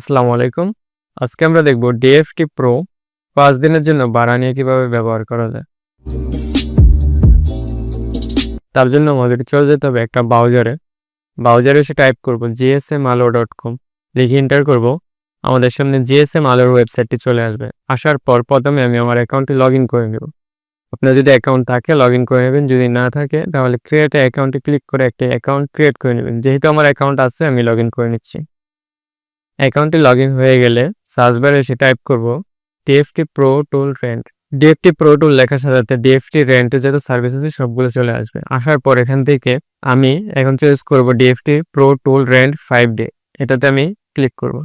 আসসালামু আলাইকুম। আজকে আমরা দেখব ডিএফটি প্রো পাঁচ দিনের জন্য ভাড়া নিয়ে কীভাবে ব্যবহার করা যায়। তার জন্য আমাদের চলে যেতে হবে একটা ব্রাউজারে ব্রাউজারে এসে টাইপ করব জিএসএম আলো ডট কম লিখে এন্টার করব। আমাদের সামনে জিএসএম আলোর ওয়েবসাইটটি চলে আসবে। আসার পর প্রথমে আমি আমার অ্যাকাউন্টে লগ ইন করে নেব। আপনার যদি অ্যাকাউন্ট থাকে লগ ইন করে নেবেন। যদি না থাকে, তাহলে ক্রিয়েট অ্যাকাউন্টে ক্লিক করে একটা অ্যাকাউন্ট ক্রিয়েট করে নেবেন। যেহেতু আমার অ্যাকাউন্ট আছে, আমি লগ ইন করে নিচ্ছি। অ্যাকাউন্টে লগ হয়ে গেলে সার্চ বারে এসে টাইপ করব DFT pro tool rent DFT pro tool লেখার সাথে ডিএফটি রেন্টে যত সার্ভিস আছে সবগুলো চলে আসবে। আসার পর এখান থেকে আমি এখন চয়েস করব DFT pro tool rent five day এটাতে আমি ক্লিক করব।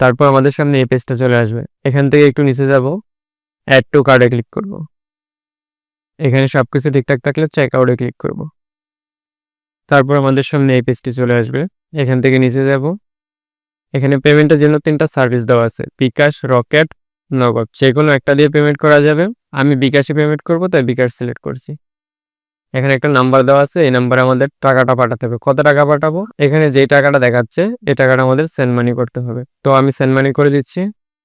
তারপর আমাদের সামনে এই পেজটা চলে আসবে। এখান থেকে একটু নিচে যাব অ্যাড টু কার্ডে ক্লিক করব। এখানে সব কিছু ঠিকঠাক থাকলে চেক আউটে ক্লিক করব। তারপর আমাদের সামনে এই পেজটি চলে আসবে। এখান থেকে নিচে যাব। এখানে পেমেন্টের জন্য তিনটা সার্ভিস দেওয়া আছে। বিকাশ, রকেট, নগদ। যে কোনো একটা দিয়ে পেমেন্ট করা যাবে। আমি বিকাশে পেমেন্ট করব, তাই বিকাশ সিলেক্ট করছি। এখানে একটা নাম্বার দেওয়া আছে। এই নাম্বারে আমাদের টাকাটা পাঠাতে হবে। কত টাকা পাঠাবো? এখানে যেই টাকাটা দেখাচ্ছে, এই টাকাটা আমাদের সেন্ড মানি করতে হবে। তো আমি সেন্ড মানি করে দিচ্ছি।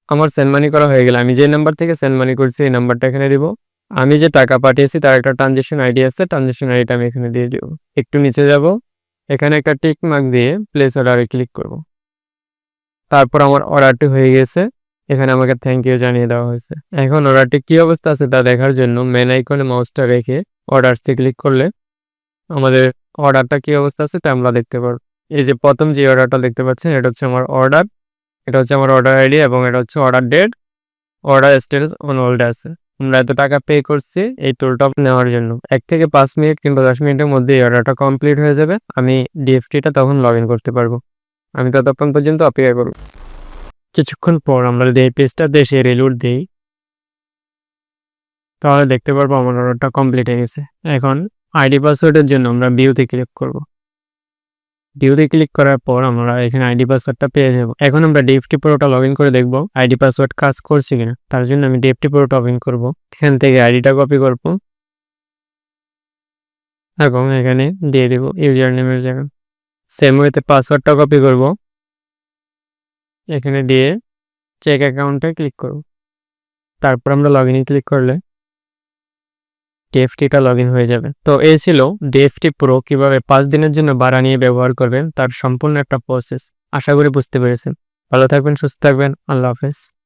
আমার সেন্ড মানি করা হয়ে গেলে আমি যে নাম্বার থেকে সেন্ড মানি করছি, এই নাম্বারটা এখানে দিব। আমি যে টাকা পাঠিয়েছি, তার একটা ট্রানজেকশন আইডি আছে ট্রানজেকশন আইডিটা আমি এখানে দিয়ে দেবো। একটু নিচে যাব। এখানে একটা টিক মার্ক দিয়ে প্লেস অর্ডারে ক্লিক করব। তারপর আমার অর্ডারটি হয়ে গেছে। এখানে আমাকে থ্যাংক ইউ জানিয়ে দেওয়া হয়েছে। এখন অর্ডারটি কি অবস্থা আছে তা দেখার জন্য মেন আইকনে মাউসটা রেখে অর্ডারসে ক্লিক করলে আমাদের অর্ডারটা কি অবস্থা আছে তা আমরা দেখতে পারব। এই যে প্রথম যে অর্ডারটা দেখতে পাচ্ছেন, এটা হচ্ছে আমার অর্ডার এটা হচ্ছে আমার অর্ডার আইডি এবং এটা হচ্ছে order date order status on hold আছে। আমরা এত টাকা পে করছি এই টুলটা নেওয়ার জন্য। এক থেকে পাঁচ মিনিট কিংবা দশ মিনিটের মধ্যে এই অর্ডারটা কমপ্লিট হয়ে যাবে, আমি ডিএফটিটা তখন লগ ইন করতে পারব। আমি ততক্ষণ পর্যন্ত অপেক্ষা করব। কিছুক্ষণ পর আমরা যদি এই পেজটা দেশে রিলুট দিই, তাহলে দেখতে পারব আমার অর্ডারটা কমপ্লিট হয়ে গেছে। এখন আইডি পাসওয়ার্ডের জন্য আমরা বিউতে ক্লিক করব। ভিউতে ক্লিক করার পর আমরা এখানে আইডি পাসওয়ার্ডটা পেয়ে যাব। এখন আমরা ডিএফটি প্রোটা লগ করে দেখব আইডি পাসওয়ার্ড কাজ করছে কিনা। তার জন্য আমি ডিএফটি প্রোটা লগ করব। এখান থেকে আইডিটা কপি করব। এবং এখানে দিয়ে দেব ইউজার নেমের জায়গা। সেম ওয়েতে পাসওয়ার্ডটা কপি করব। এখানে দিয়ে চেক অ্যাকাউন্টে ক্লিক করব। তারপর আমরা লগ ক্লিক করলে ডিএফটিটা লগ ইন হয়ে যাবে। তো এই ছিল ডিএফটি প্রো কীভাবে পাঁচ দিনের জন্য ভাড়া নিয়ে ব্যবহার করবেন, তার সম্পূর্ণ একটা প্রসেস আশা করি বুঝতে পেরেছেন। ভালো থাকবেন, সুস্থ থাকবেন। আল্লাহ হাফেজ।